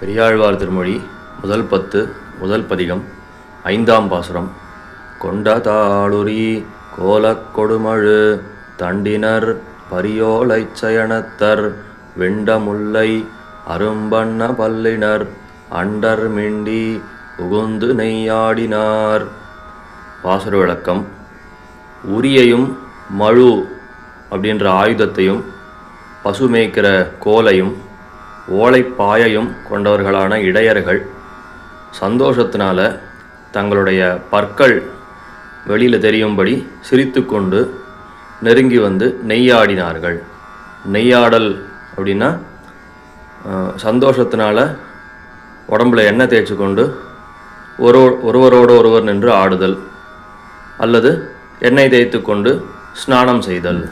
பெரியாழ்வார் திருமொழி முதல் பத்து முதல் பதிகம் ஐந்தாம் பாசுரம். கொண்ட தாளுரி கோலக் கொடுமழு தண்டினர் பரியோலை சயனத்தர் வெண்டமுல்லை அரும்பண்ண பல்லினர் அண்டர் மிண்டி புகுந்து நெய்யாடினார். பாசுர விளக்கம். உரியையும் மழு அப்படின்ற ஆயுதத்தையும் பசு மேய்க்கிற கோலையும் ஓலைப்பாயையும் கொண்டவர்களான இடையர்கள் சந்தோஷத்தினால தங்களுடைய பற்கள் வெளியில் தெரியும்படி சிரித்துக்கொண்டு நெருங்கி வந்து நெய்யாடினார்கள். நெய்யாடல் அப்படின்னா சந்தோஷத்தினால உடம்புல எண்ணெய் தேய்ச்சி கொண்டு ஒரு ஒருவரோடு ஒருவர் நின்று ஆடுதல் அல்லது எண்ணெய் தேய்த்து கொண்டு ஸ்நானம் செய்தல்.